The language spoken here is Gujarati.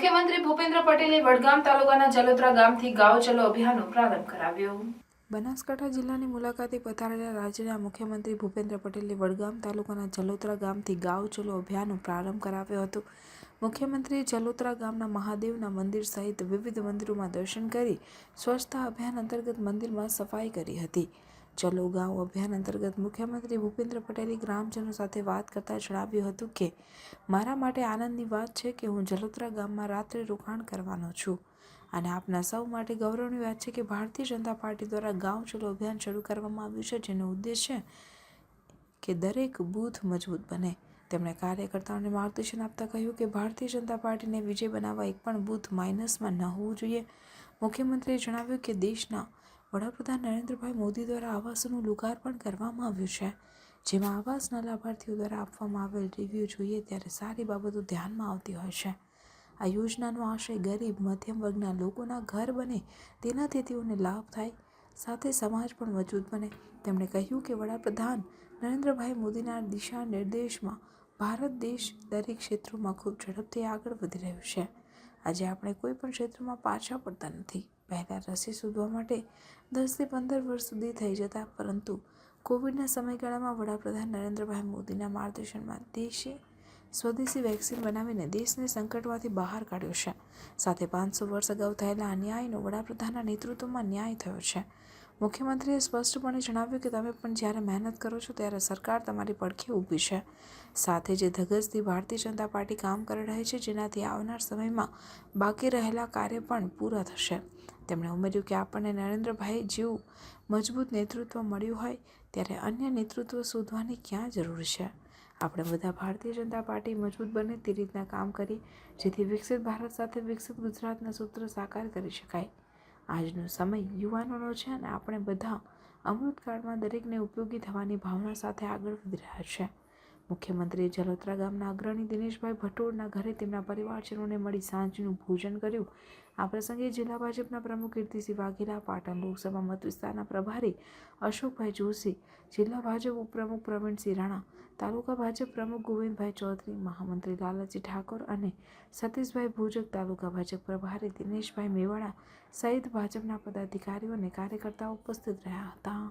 મુખ્યમંત્રી ભૂપેન્દ્ર પટેલે વડગામ તાલુકાના જલોત્રા ગામથી ગાંવ ચલો અભિયાનનો પ્રારંભ કરાવ્યો. બનાસકાંઠા જિલ્લાની મુલાકાતે પધારેલા રાજ્યના મુખ્યમંત્રી ભૂપેન્દ્ર પટેલે વડગામ તાલુકાના જલોત્રા ગામથી ગાંવ ચલો અભિયાનનો પ્રારંભ કરાવ્યો હતો. મુખ્યમંત્રીએ જલોત્રા ગામના મહાદેવના મંદિર સહિત વિવિધ મંદિરોમાં દર્શન કરી સ્વચ્છતા અભિયાન અંતર્ગત મંદિરમાં સફાઈ કરી હતી. ચલો ગાંવ અભિયાન અંતર્ગત મુખ્યમંત્રી ભૂપેન્દ્ર પટેલે ગ્રામજનો સાથે વાત કરતા જણાવ્યું હતું કે, મારા માટે આનંદની વાત છે કે હું જલોત્રા ગામમાં રાત્રે રોકાણ કરવાનો છું. અને આપના સૌ માટે ગૌરવની વાત છે કે ભારતીય જનતા પાર્ટી દ્વારા ગાંવ ચલો અભિયાન શરૂ કરવામાં આવ્યું છે, જેનો ઉદ્દેશ છે કે દરેક બૂથ મજબૂત બને. તેમણે કાર્યકર્તાઓને માર્ગદર્શન આપતા કહ્યું કે, ભારતીય જનતા પાર્ટીને વિજય બનાવવા એક પણ બૂથ માઇનસમાં ન હોવું જોઈએ. મુખ્યમંત્રીએ જણાવ્યું કે, દેશના વડાપ્રધાન નરેન્દ્રભાઈ મોદી દ્વારા આવાસોનું લોકાર્પણ કરવામાં આવ્યું છે, જેમાં આવાસના લાભાર્થીઓ દ્વારા આપવામાં આવેલ રિવ્યૂ જોઈએ ત્યારે સારી બાબતો ધ્યાનમાં આવતી હોય છે. આ યોજનાનો આશય ગરીબ, મધ્યમ વર્ગના લોકોના ઘર બને તેનાથી તેઓને લાભ થાય, સાથે સમાજ પણ મજબૂત બને. તેમણે કહ્યું કે વડાપ્રધાન નરેન્દ્રભાઈ મોદીના દિશા નિર્દેશમાં ભારત દેશ દરેક ક્ષેત્રોમાં ખૂબ ઝડપથી આગળ વધી રહ્યું છે. આજે આપણે કોઈ પણ ક્ષેત્રમાં પાછા પડતા નથી. પહેલાં રસી શોધવા માટે દસથી પંદર વર્ષ સુધી થઈ જતા, પરંતુ કોવિડના સમયગાળામાં વડાપ્રધાન નરેન્દ્રભાઈ મોદીના માર્ગદર્શનમાં દેશે સ્વદેશી વેક્સિન બનાવીને દેશને સંકટમાંથી બહાર કાઢ્યો છે. સાથે પાંચસો વર્ષ અગાઉ થયેલા અન્યાયનો વડાપ્રધાનના નેતૃત્વમાં ન્યાય થયો છે. મુખ્યમંત્રીએ સ્પષ્ટપણે જણાવ્યું કે તમે પણ જ્યારે મહેનત કરો છો ત્યારે સરકાર તમારી પડખે ઊભી છે. સાથે જે ધગજથી ભારતીય જનતા પાર્ટી કામ કરી રહી છે, જેનાથી આવનાર સમયમાં બાકી રહેલા કાર્ય પણ પૂરા થશે. તેમણે ઉમેર્યું કે આપણને નરેન્દ્રભાઈ જેવું મજબૂત નેતૃત્વ મળ્યું હોય, ત્યારે અન્ય નેતૃત્વ શોધવાની ક્યાં જરૂર છે? આપણે બધા ભારતીય જનતા પાર્ટી મજબૂત બને તે રીતના કામ કરી, જેથી વિકસિત ભારત સાથે વિકસિત ગુજરાતના સૂત્ર સાકાર કરી શકાય. આજનો સમય યુવાનોનો છે અને આપણે બધા અમૃતકાળમાં દરેકને ઉપયોગી થવાની ભાવના સાથે આગળ વધી રહ્યા છે. મુખ્યમંત્રીએ જલોત્રા ગામના અગ્રણી દિનેશભાઈ ભટોળના ઘરે તેમના પરિવારજનોને મળી સાંજનું ભોજન કર્યું. આ પ્રસંગે જિલ્લા ભાજપના પ્રમુખ કીર્તિસિંહ વાઘેલા, પાટણ લોકસભા મત વિસ્તારના પ્રભારી અશોકભાઈ જોશી, જિલ્લા ભાજપ ઉપપ્રમુખ પ્રવીણસિંહ રાણા, તાલુકા ભાજપ પ્રમુખ ગોવિંદભાઈ ચૌધરી, મહામંત્રી લાલાજી ઠાકોર અને સતીશભાઈ ભુજક, તાલુકા ભાજપ પ્રભારી દિનેશભાઈ મેવાડા સહિત ભાજપના પદાધિકારીઓ અને કાર્યકર્તાઓ ઉપસ્થિત રહ્યા હતા.